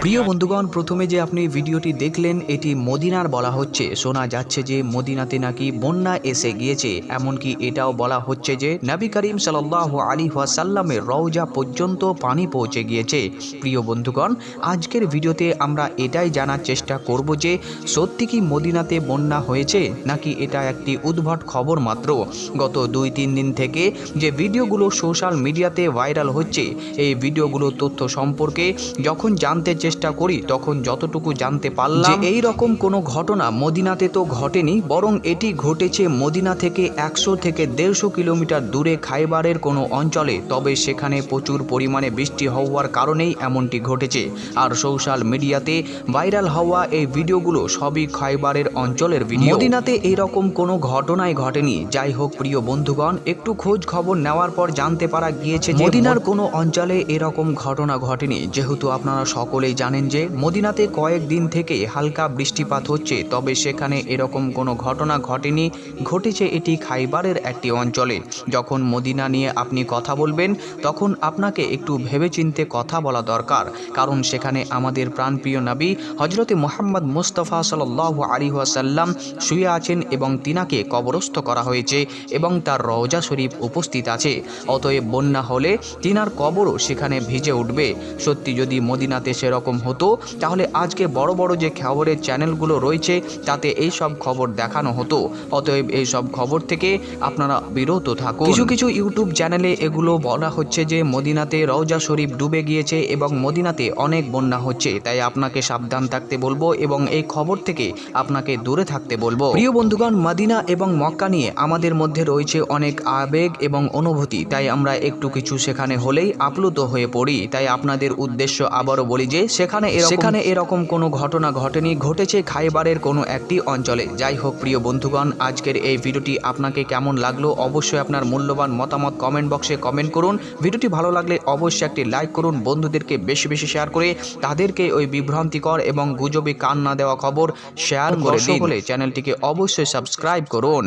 প্রিয় বন্ধুগণ প্রথমে যে আপনি ভিডিওটি দেখলেন এটি মদিনার বলা হচ্ছে। শোনা যাচ্ছে যে মদিনাতে নাকি বন্যা এসে গিয়েছে। এমনকি এটাও বলা হচ্ছে যে নাবি করিম সাল্লাহ আলী ওয়াসাল্লামের রওজা পর্যন্ত পানি পৌঁছে গিয়েছে। প্রিয় বন্ধুগণ আজকের ভিডিওতে আমরা এটাই জানার চেষ্টা করব যে সত্যি কি মদিনাতে বন্যা হয়েছে নাকি এটা একটি উদ্ভট খবর মাত্র। গত দুই তিন দিন থেকে যে ভিডিওগুলো সোশ্যাল মিডিয়াতে ভাইরাল হচ্ছে এই ভিডিওগুলো তথ্য সম্পর্কে যখন জানতে চেষ্টা করি তখন যতটুকু জানতে পারলাম যে এই রকম কোনো ঘটনা মদিনাতে তো ঘটেনি বরং এটি ঘটেছে মদিনা থেকে একশো থেকে দেড়শো কিলোমিটার দূরে খাইবারের কোনো অঞ্চলে। তবে সেখানে প্রচুর পরিমাণে বৃষ্টি হওয়ার কারণেই এমনটি ঘটেছে। আর সোশ্যাল মিডিয়াতে ভাইরাল হওয়া এই ভিডিওগুলো সবই খাইবারের অঞ্চলের ভিডিও। মদিনাতে এইরকম কোনো ঘটনাই ঘটেনি। যাই হোক প্রিয় বন্ধুগণ একটু খোঁজ খবর নেওয়ার পর জানতে পারা গিয়েছে মদিনার কোনো অঞ্চলে এরকম ঘটনা ঘটেনি। যেহেতু আপনারা সকলেই জানেন যে মদিনাতে কয়েকদিন থেকে হালকা বৃষ্টিপাত হচ্ছে, তবে সেখানে এরকম কোনো ঘটনা ঘটেনি। ঘটেছে এটি খাইবারের একটি অঞ্চলে। যখন মদিনা নিয়ে আপনি কথা বলবেন, তখন আপনাকে একটু ভেবেচিন্তে কথা বলা দরকার। কারণ সেখানে আমাদের প্রাণপ্রিয় নবী হজরতে মোহাম্মদ মুস্তফা সাল্লাহ আলী ওয়াসাল্লাম শুয়ে আছেন এবং তিনাকে কবরস্থ করা হয়েছে এবং তার রওজা শরীফ উপস্থিত আছে। অতএব বন্যা হলে তিনার কবরও সেখানে ভিজে উঠবে। সত্যি যদি মদিনাতে সেরকম হতো তাহলে আজকে বড় বড় যে খবরের চ্যানেলগুলো রয়েছে তাতে এই সব খবর দেখানো হতো। অতএব এই সব খবর থেকে আপনারা বিরত থাকুন। কিছু কিছু ইউটিউব চ্যানেলে এগুলো বলা হচ্ছে যে মদিনাতে রওজা শরীফ ডুবে গিয়েছে এবং মদিনাতে অনেক বন্যা হচ্ছে। তাই আপনাকে সাবধান থাকতে বলব এবং এই খবর থেকে আপনাকে দূরে থাকতে বলব। প্রিয় বন্ধুগণ মদিনা এবং মক্কা নিয়ে আমাদের মধ্যে রয়েছে অনেক আবেগ এবং অনুভূতি। তাই আমরা একটু কিছু সেখানে হলেই আপ্লুত হয়ে পড়ি তাই আপনাদের উদ্দেশ্য আবারও বলি যে সেখানে সেখানে এরকম কোনো ঘটনা ঘটেনি ঘটেছে খাইবারের কোনো একটি অঞ্চলে। যাই হোক প্রিয় বন্ধুগণ আজকের এই ভিডিওটি আপনাকে কেমন লাগল অবশ্যই আপনার মূল্যবান মতামত কমেন্ট বক্সে কমেন্ট করুন। ভিডিওটি ভালো লাগলে অবশ্যই একটি লাইক করুন বন্ধুদেরকে বেশি বেশি শেয়ার করে তাদেরকে ওই বিভ্রান্তিকর এবং গুজবে কান না দেওয়া খবর শেয়ার করে দিন। চ্যানেলটিকে অবশ্যই সাবস্ক্রাইব করুন।